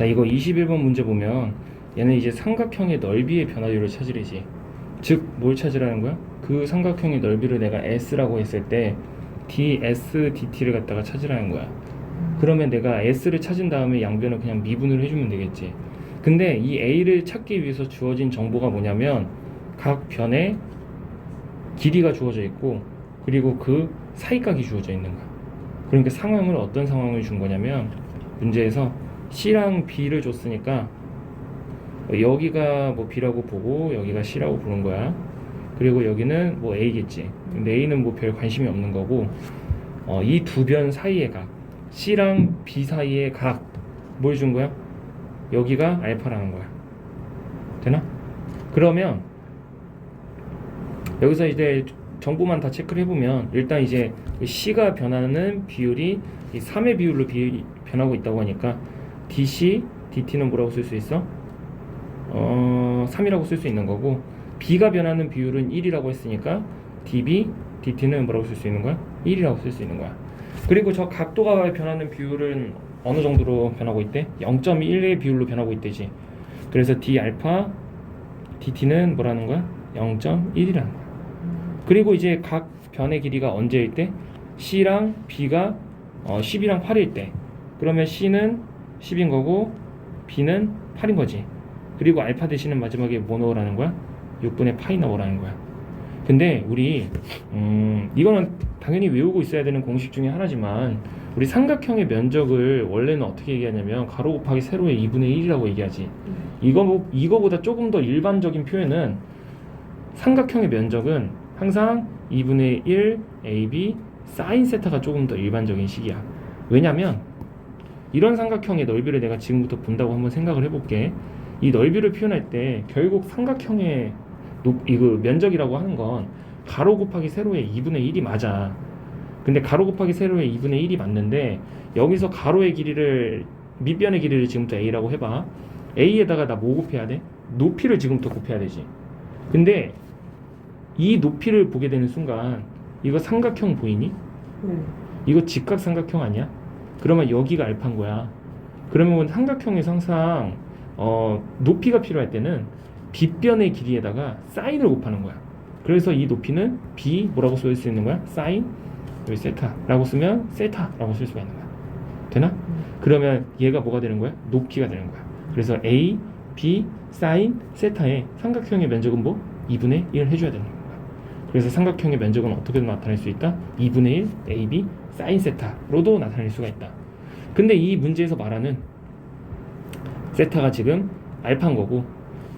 자, 이거 21번 문제 보면 얘는 이제 삼각형의 넓이의 변화율을 찾으래지. 즉, 뭘 찾으라는 거야? 그 삼각형의 넓이를 내가 S라고 했을 때 ds, dt를 갖다가 찾으라는 거야. 그러면 내가 S를 찾은 다음에 양변을 그냥 미분을 해주면 되겠지. 근데 이 A를 찾기 위해서 주어진 정보가 뭐냐면 각 변의 길이가 주어져 있고 그리고 그 사이각이 주어져 있는 거야. 그러니까 상황을 어떤 상황을 준 거냐면 문제에서 C랑 B를 줬으니까 여기가 뭐 B라고 보고 여기가 C라고 보는 거야. 그리고 여기는 뭐 A겠지. A는 뭐 별 관심이 없는 거고 어, 이 두 변 사이의 각 C랑 B 사이의 각 뭘 준 거야? 여기가 알파라는 거야. 되나? 그러면 여기서 이제 정보만 다 체크를 해보면 일단 이제 그 C가 변하는 비율이 이 3의 비율로 비, 변하고 있다고 하니까 DC, DT는 뭐라고 쓸 수 있어? 어, 3이라고 쓸 수 있는 거고 B가 변하는 비율은 1이라고 했으니까 DB, DT는 뭐라고 쓸 수 있는 거야? 1이라고 쓸 수 있는 거야. 그리고 저 각도가 변하는 비율은 어느 정도로 변하고 있대? 0.1의 비율로 변하고 있대지. 그래서 D 알파, DT는 뭐라는 거야? 0.1이라는 거야. 그리고 이제 각 변의 길이가 언제일 때? C랑 B가 어, 10이랑 8일 때. 그러면 C는 10인 거고 B는 8인 거지. 그리고 알파 대신에 마지막에 뭐 넣으라는 거야? 6분의 파이 넣으라는 거야. 근데 우리 음, 이거는 당연히 외우고 있어야 되는 공식 중에 하나지만 우리 삼각형의 면적을 원래는 어떻게 얘기하냐면 가로 곱하기 세로의 2분의 1이라고 얘기하지. 이거 이거보다 조금 더 일반적인 표현은 삼각형의 면적은 항상 2분의 1 AB 사인 세타가 조금 더 일반적인 식이야. 왜냐면 이런 삼각형의 넓이를 내가 지금부터 본다고 한번 생각을 해볼게. 이 넓이를 표현할 때 결국 삼각형의 높, 이거 면적이라고 하는 건 가로 곱하기 세로의 2분의 1이 맞아. 근데 가로 곱하기 세로의 2분의 1이 맞는데 여기서 가로의 길이를 밑변의 길이를 지금부터 a라고 해봐. a에다가 나 뭐 곱해야 돼? 높이를 지금부터 곱해야 되지. 근데 이 높이를 보게 되는 순간 이거 삼각형 보이니? 네. 이거 직각 삼각형 아니야? 그러면 여기가 알파인 거야. 그러면 삼각형에서 항상 어, 높이가 필요할 때는 빗변의 길이에다가 사인을 곱하는 거야. 그래서 이 높이는 b 뭐라고 쓸 수 있는 거야? 사인 여기 세타라고 쓰면 세타라고 쓸 수가 있는 거야. 되나? 그러면 얘가 뭐가 되는 거야? 높이가 되는 거야. 그래서 a, b, 사인 세타의 삼각형의 면적은 뭐? 2분의 1 해줘야 되는 거야. 그래서 삼각형의 면적은 어떻게 나타낼 수 있다? 2분의 1 AB 사인 세타로도 나타낼 수가 있다. 근데 이 문제에서 말하는 세타가 지금 알파인 거고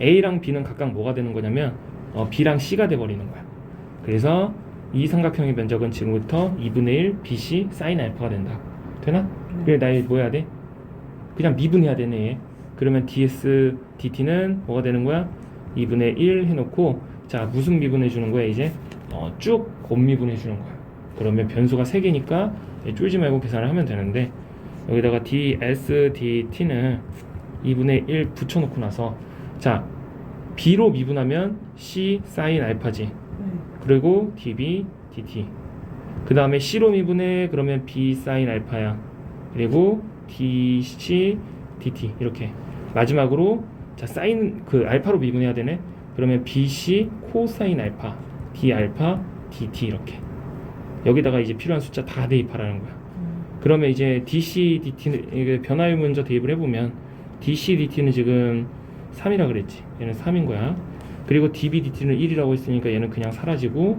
A랑 B는 각각 뭐가 되는 거냐면 어, B랑 C가 돼 버리는 거야. 그래서 이 삼각형의 면적은 지금부터 2분의 1 BC 사인 알파가 된다. 되나? 그래 나이 뭐 해야 돼? 그냥 미분해야 되네. 얘. 그러면 ds dt는 뭐가 되는 거야? 2분의 1 해놓고 자 무슨 미분해 주는 거야 이제? 어, 쭉 곱미분해 주는 거야. 그러면 변수가 3개니까 쫄지 말고 계산을 하면 되는데 여기다가 ds dt는 2분의 1 붙여놓고 나서 자 b로 미분하면 c 사인 알파지. 네. 그리고 db dt 그 다음에 c로 미분해 그러면 b 사인 알파야. 그리고 dc dt 이렇게. 마지막으로 자 사인 그 알파로 미분해야 되네. 그러면 bc 코사인 알파 d 알파 dt 이렇게. 여기다가 이제 필요한 숫자 다 대입하라는 거야. 음. 그러면 이제 dc dt는 변화율 먼저 대입을 해보면 dc dt는 지금 3이라 그랬지. 얘는 3인 거야. 그리고 db dt는 1이라고 했으니까 얘는 그냥 사라지고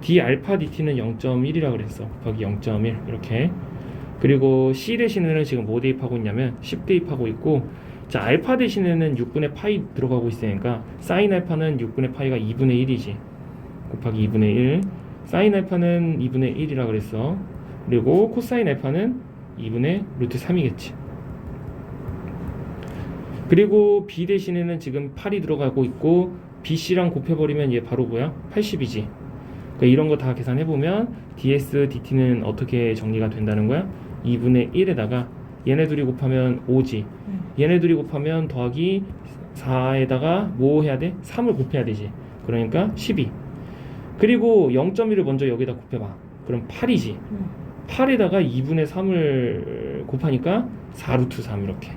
d 알파 dt는 0.1이라 그랬어. 거기 0.1 이렇게. 그리고 c 대신에는 지금 뭐 대입하고 있냐면 10 대입하고 있고 자 알파 대신에는 6분의 파이 들어가고 있으니까 사인 알파는 6분의 파이가 2분의 1이지. 곱하기 2분의 1 사인 알파는 2분의 1이라 그랬어. 그리고 코사인 알파는 2분의 루트 3이겠지. 그리고 b 대신에는 지금 8이 들어가고 있고 bc랑 곱해버리면 얘 바로 뭐야? 80이지. 그러니까 이런 거 다 계산해보면 ds, dt는 어떻게 정리가 된다는 거야? 2분의 1에다가 얘네 둘이 곱하면 5지 얘네 둘이 곱하면 더하기 4에다가 뭐 해야 돼? 3을 곱해야 되지. 그러니까 12 그리고 0.1을 먼저 여기다 곱해봐. 그럼 8이지. 음. 8에다가 2분의 3을 곱하니까 4루트 3 이렇게.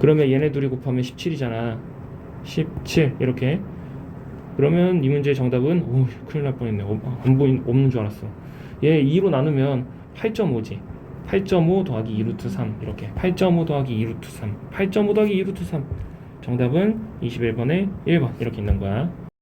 그러면 얘네 둘이 곱하면 17이잖아. 17 이렇게. 그러면 이 문제의 정답은 오 큰일 날 뻔했네. 어, 안 보인 없는 줄 알았어. 얘 2로 나누면 8.5지 8.5 더하기 2루트 3 이렇게. 8.5 더하기 2루트 3 8.5 더하기 2루트 3 정답은 21번에 1번. 이렇게 있는 거야